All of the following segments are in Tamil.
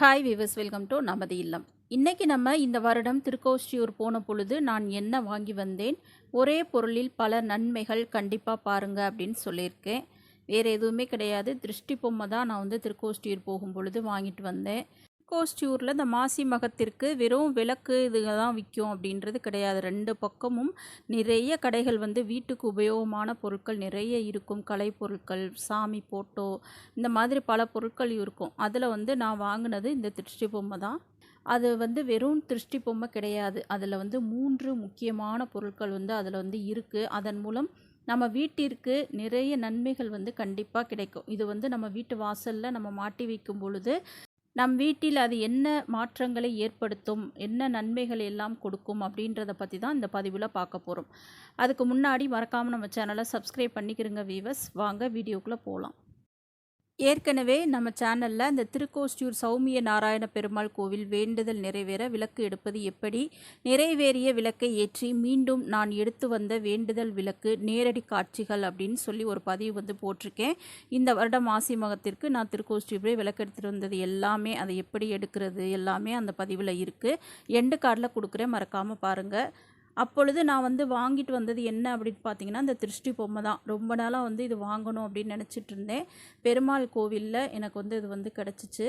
ஹாய் விவஸ் வெல்கம் டு நமது இல்லம். இன்றைக்கி நம்ம இந்த வருடம் திருக்கோஷ்டியூர் போன பொழுது நான் என்ன வாங்கி வந்தேன்? ஒரே பொருளில் பல நன்மைகள் கண்டிப்பாக பாருங்க அப்படின்னு சொல்லியிருக்கேன். வேறு எதுவுமே கிடையாது. திருஷ்டி பொம்மை தான் நான் வந்து திருக்கோஷ்டியூர் போகும் பொழுது வாங்கிட்டு வந்தேன். கோஸ்டியூரில் இந்த மாசி மகத்திற்கு வெறும் விளக்கு இதுங்க தான் விற்கும் அப்படின்றது கிடையாது. ரெண்டு பக்கமும் நிறைய கடைகள் வந்து வீட்டுக்கு உபயோகமான பொருட்கள் நிறைய இருக்கும். கலை பொருட்கள் சாமி போட்டோ இந்த மாதிரி பல பொருட்கள் இருக்கும். அதில் வந்து நான் வாங்கினது இந்த திருஷ்டி பொம்மை தான். அது வந்து வெறும் திருஷ்டி பொம்மை கிடையாது. அதில் வந்து மூன்று முக்கியமான பொருட்கள் வந்து அதில் வந்து இருக்குது அதன் மூலம் நம்ம வீட்டிற்கு நிறைய நன்மைகள் வந்து கண்டிப்பாக கிடைக்கும். இது வந்து நம்ம வீட்டு வாசலில் நம்ம மாட்டி வைக்கும் பொழுது நம் வீட்டில் அது என்ன மாற்றங்களை ஏற்படுத்தும் என்ன நன்மைகள் எல்லாம் கொடுக்கும் அப்படின்றத பற்றி தான் இந்த பதிவில் பார்க்க போகிறோம் அதுக்கு முன்னாடி மறக்காமல் நம்ம சேனலை சப்ஸ்கிரைப் பண்ணிக்கிறங்க வீவர்ஸ் வாங்க வீடியோக்குள்ளே போகலாம் ஏற்கனவே நம்ம சேனலில் இந்த திருக்கோஷ்டியூர் சௌமிய நாராயண பெருமாள் கோவில் வேண்டுதல் நிறைவேற விளக்கு எடுப்பது எப்படி? நிறைவேறிய விளக்கை ஏற்றி மீண்டும் நான் எடுத்து வந்த வேண்டுதல் விளக்கு நேரடி காட்சிகள் அப்படின்னு சொல்லி ஒரு பதிவு வந்து போட்டிருக்கேன். இந்த வருடம் மாசி மகத்திற்கு நான் திருக்கோஷ்டியூரே விளக்கு எடுத்துகிட்டு வந்தது எல்லாமே அதை எப்படி எடுக்கிறது எல்லாமே அந்த பதிவில் இருக்குது எண்டு கார்டில் கொடுக்குறேன் மறக்காமல் பாருங்கள் அப்பொழுது நான் வந்து வாங்கிட்டு வந்தது என்ன அப்படின்னு பார்த்தீங்கன்னா இந்த திருஷ்டி பொம்மை தான். ரொம்ப நாளாக வந்து இது வாங்கணும் அப்படின்னு நினச்சிட்டு இருந்தேன். பெருமாள் கோவிலில் எனக்கு வந்து இது வந்து கிடச்சிச்சு.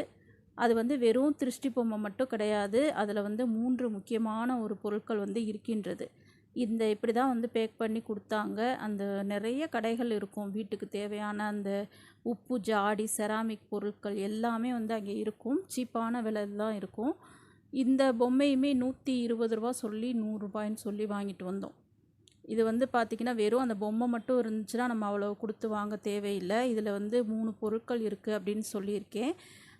அது வந்து வெறும் திருஷ்டி பொம்மை மட்டும் கிடையாது. அதில் வந்து மூன்று முக்கியமான ஒரு பொருட்கள் வந்து இருக்கின்றது. இந்த இப்படி தான் வந்து பேக் பண்ணி கொடுத்தாங்க. அந்த நிறைய கடைகள் இருக்கும். வீட்டுக்கு தேவையான அந்த உப்பு ஜாடி செராமிக் பொருட்கள் எல்லாமே வந்து அங்கே இருக்கும். சீப்பான விலையில் தான் இருக்கும். இந்த பொம்மையுமே நூற்றி இருபது ரூபா சொல்லி நூறுரூபாயின்னு சொல்லி வாங்கிட்டு வந்தோம். இது வந்து பார்த்திங்கன்னா வெறும் அந்த பொம்மை மட்டும் இருந்துச்சுன்னா நம்ம அவ்வளோ கொடுத்து வாங்க தேவையில்லை. இதில் வந்து மூணு பொருட்கள் இருக்குது அப்படின்னு சொல்லியிருக்கேன்.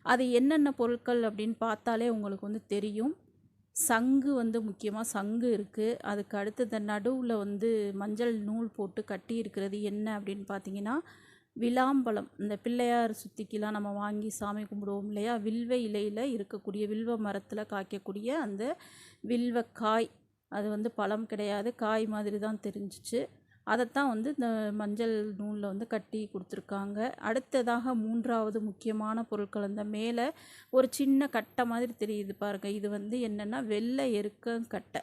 அது என்னென்ன பொருட்கள் அப்படின்னு பார்த்தாலே உங்களுக்கு வந்து தெரியும். சங்கு வந்து முக்கியமாக சங்கு இருக்குது அதுக்கு அடுத்து இந்த நடுவில் வந்து மஞ்சள் நூல் போட்டு கட்டி இருக்கிறது என்ன அப்படின்னு பார்த்தீங்கன்னா விளாம்பழம். இந்த பிள்ளையார் சுத்திக்கெலாம் நம்ம வாங்கி சாமி கும்பிடுவோம் இல்லையா? வில்வ இலையில் இருக்கக்கூடிய வில்வ மரத்தில் காய்க்கக்கூடிய அந்த வில்வ காய் அது வந்து பழம் கிடையாது. காய் மாதிரி தான் தெரிஞ்சிச்சு. அதைத்தான் வந்து இந்த மஞ்சள் நூலில் வந்து கட்டி கொடுத்துருக்காங்க. அடுத்ததாக மூன்றாவது முக்கியமான பொருட்கள். அந்த மேலே ஒரு சின்ன கட்டை மாதிரி தெரியுது பாருங்கள் இது வந்து என்னென்னா வெள்ளை எருக்கங்கட்டை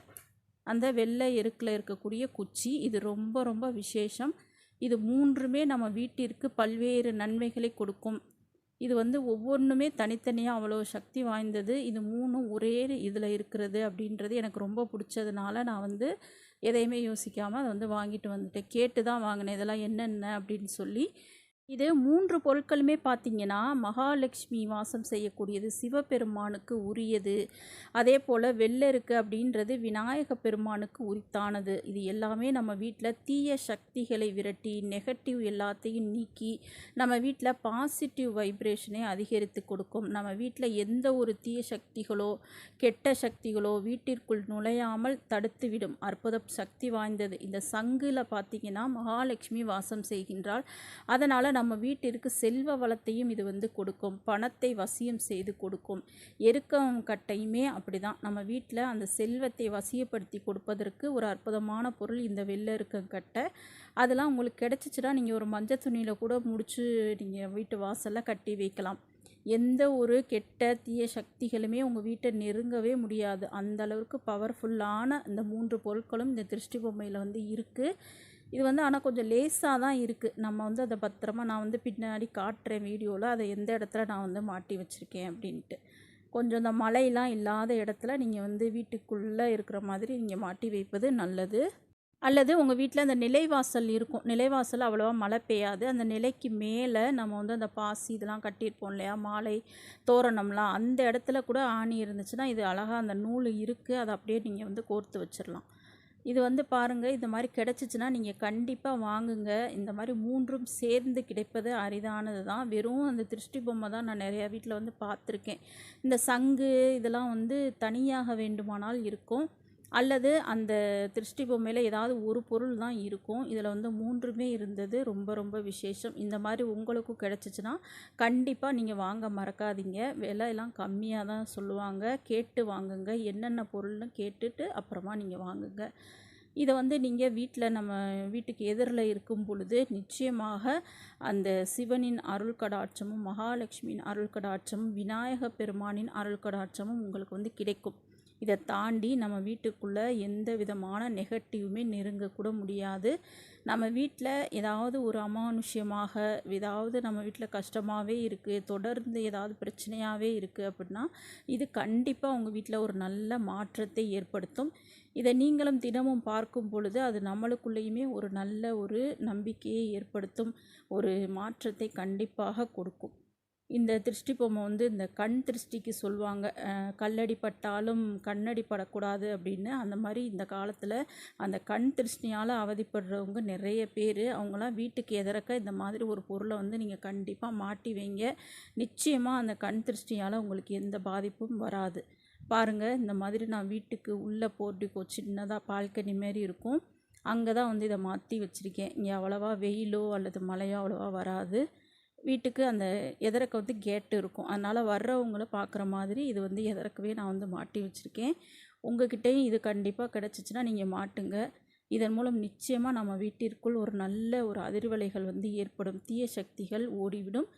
அந்த வெள்ளை எருக்கில் இருக்கக்கூடிய குச்சி. இது ரொம்ப ரொம்ப விசேஷம். இது மூன்றுமே நம்ம வீட்டிற்கு பல்வேறு நன்மைகளை கொடுக்கும். இது வந்து ஒவ்வொன்றுமே தனித்தனியாக அவ்வளோ சக்தி வாய்ந்தது. இது மூணும் ஒரே இதில் இருக்கிறது அப்படின்றது எனக்கு ரொம்ப பிடிச்சதுனால நான் வந்து எதையுமே யோசிக்காமல் அதை வந்து வாங்கிட்டு வந்துட்டேன். கேட்டு தான் வாங்கினேன். இதெல்லாம் என்னென்ன அப்படின்னு சொல்லி இது மூன்று பொருட்களுமே பார்த்திங்கன்னா மகாலட்சுமி வாசம் செய்யக்கூடியது சிவபெருமானுக்கு உரியது. அதே போல் வெள்ளருக்கு அப்படின்றது விநாயக பெருமானுக்கு உரித்தானது. இது எல்லாமே நம்ம வீட்டில் தீய சக்திகளை விரட்டி நெகட்டிவ் எல்லாத்தையும் நீக்கி நம்ம வீட்டில் பாசிட்டிவ் வைப்ரேஷனை அதிகரித்து கொடுக்கும். நம்ம வீட்டில் எந்த ஒரு தீய சக்திகளோ கெட்ட சக்திகளோ வீட்டிற்குள் நுழையாமல் தடுத்துவிடும் அற்புத சக்தி வாய்ந்தது. இந்த சங்கில் பார்த்திங்கன்னா மகாலட்சுமி வாசம் செய்கின்றால் அதனால் நம்ம வீட்டிற்கு செல்வ வளத்தையும் இது வந்து கொடுக்கும். பணத்தை வசியம் செய்து கொடுக்கும். எருக்கம் கட்டையுமே அப்படி தான் நம்ம வீட்டில் அந்த செல்வத்தை வசியப்படுத்தி கொடுப்பதற்கு ஒரு அற்புதமான பொருள் இந்த வெள்ளை இருக்கம் கட்டை. அதெல்லாம் உங்களுக்கு கிடச்சிச்சின்னா நீங்கள் ஒரு மஞ்சள் துணியில் கூட முடிச்சு நீங்கள் வீட்டு வாசலில் கட்டி வைக்கலாம். எந்த ஒரு கெட்ட தீய சக்திகளுமே உங்கள் வீட்டை நெருங்கவே முடியாது. அந்த அளவுக்கு பவர்ஃபுல்லான இந்த மூன்று பொருட்களும் இந்த திருஷ்டி பொம்மையில் வந்து இருக்குது இது வந்து ஆனால் கொஞ்சம் லேஸாக தான் இருக்குது நம்ம வந்து அதை பத்திரமா நான் வந்து பின்னாடி காட்டுறேன் வீடியோவில் அதை எந்த இடத்துல நான் வந்து மாட்டி வச்சுருக்கேன் அப்படின்ட்டு. கொஞ்சம் இந்த மழையெல்லாம் இல்லாத இடத்துல நீங்கள் வந்து வீட்டுக்குள்ளே இருக்கிற மாதிரி நீங்கள் மாட்டி வைப்பது நல்லது. அல்லது உங்கள் வீட்டில் அந்த நிலைவாசல் இருக்கும். நிலைவாசல் அவ்வளோவா மழை பெய்யாது. அந்த நிலைக்கு மேலே நம்ம வந்து அந்த பாசி இதெல்லாம் கட்டியிருப்போம் இல்லையா? மாலை தோரணம்லாம் அந்த இடத்துல கூட ஆணி இருந்துச்சுன்னா இது அழகாக அந்த நூல் இருக்குது அதை அப்படியே நீங்கள் வந்து கோர்த்து வச்சிடலாம் இது வந்து பாருங்கள் இந்த மாதிரி கிடச்சிச்சின்னா நீங்கள் கண்டிப்பாக வாங்குங்க. இந்த மாதிரி மூன்றும் சேர்ந்து கிடைப்பது அரிதானது தான். வெறும் அந்த திருஷ்டி பொம்மை தான் நான் நிறையா வீட்டில் வந்து பார்த்துருக்கேன். இந்த சங்கு இதெல்லாம் வந்து தனியாக வேண்டுமானால் இருக்கும். அல்லது அந்த திருஷ்டி பொம்மையில் ஏதாவது ஒரு பொருள் தான் இருக்கும். இதில் வந்து மூன்றுமே இருந்தது. ரொம்ப ரொம்ப விசேஷம். இந்த மாதிரி உங்களுக்கும் கிடச்சிச்சின்னா கண்டிப்பாக நீங்கள் வாங்க மறக்காதீங்க. விலையெல்லாம் கம்மியாக தான் சொல்லுவாங்க. கேட்டு வாங்குங்க. என்னென்ன பொருள்னு கேட்டுட்டு அப்புறமா நீங்கள் வாங்குங்க. இதை வந்து நீங்கள் வீட்டில் நம்ம வீட்டுக்கு எதிரில் இருக்கும் பொழுது நிச்சயமாக அந்த சிவனின் அருள் கடாட்சமும் மகாலட்சுமியின் அருள் கடாட்சமும் விநாயக பெருமானின் அருள் கடாட்சமும் உங்களுக்கு வந்து கிடைக்கும். இதை தாண்டி நம்ம வீட்டுக்குள்ளே எந்த விதமான நெகட்டிவுமே நெருங்கக்கூட முடியாது. நம்ம வீட்டில் ஏதாவது ஒரு அமானுஷ்யமாக ஏதாவது நம்ம வீட்டில் கஷ்டமாகவே இருக்குது தொடர்ந்து ஏதாவது பிரச்சனையாகவே இருக்குது அப்படின்னா இது கண்டிப்பாக உங்கள் வீட்டில் ஒரு நல்ல மாற்றத்தை ஏற்படுத்தும். இதை நீங்களும் தினமும் பார்க்கும் பொழுது அது நம்மளுக்குள்ளேயுமே ஒரு நல்ல ஒரு நம்பிக்கையை ஏற்படுத்தும் ஒரு மாற்றத்தை கண்டிப்பாக கொடுக்கும். இந்த திருஷ்டி பொம்மை வந்து இந்த கண் திருஷ்டிக்கு சொல்லுவாங்க. கல்லடி பட்டாலும் கண்ணடி படக்கூடாது அப்படின்னு. அந்த மாதிரி இந்த காலத்தில் அந்த கண் திருஷ்டியால் அவதிப்படுறவங்க நிறைய பேர். அவங்களாம் வீட்டுக்கு எதிரக்க இந்த மாதிரி ஒரு பொருளை வந்து நீங்கள் கண்டிப்பாக மாட்டி வைங்க. நிச்சயமாக அந்த கண் திருஷ்டியால் உங்களுக்கு எந்த பாதிப்பும் வராது. பாருங்கள் இந்த மாதிரி நான் வீட்டுக்கு உள்ளே போர்ட்டிக்கோ சின்னதாக பால்கனி மாரி இருக்கும். அங்கே தான் வந்து இதை மாற்றி வச்சுருக்கேன். இங்கே அவ்வளோவா வெயிலோ அல்லது மழையோ அவ்வளோவா வராது. வீட்டுக்கு அந்த எதிரக்க வந்து கேட்டு இருக்கும். அதனால் வர்றவங்கள பார்க்குற மாதிரி இது வந்து எதிரக்கவே நான் வந்து மாட்டி வச்சுருக்கேன். உங்ககிட்டயும் இது கண்டிப்பாக கிடச்சிச்சின்னா நீங்கள் மாட்டுங்க. இதன் மூலம் நிச்சயமாக நம்ம வீட்டிற்குள் ஒரு நல்ல ஒரு அதிர்வலைகள் வந்து ஏற்படும். தீய சக்திகள் ஓடிவிடும்.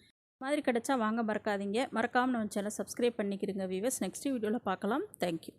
மாதிரி கிடச்சா வாங்க மறக்காதீங்க. மறக்காமல் நம்ம சேனல் சப்ஸ்கிரைப் பண்ணிக்கிறீங்க வீவர்ஸ் நெக்ஸ்ட் வீடியோவில் பார்க்கலாம். Thank you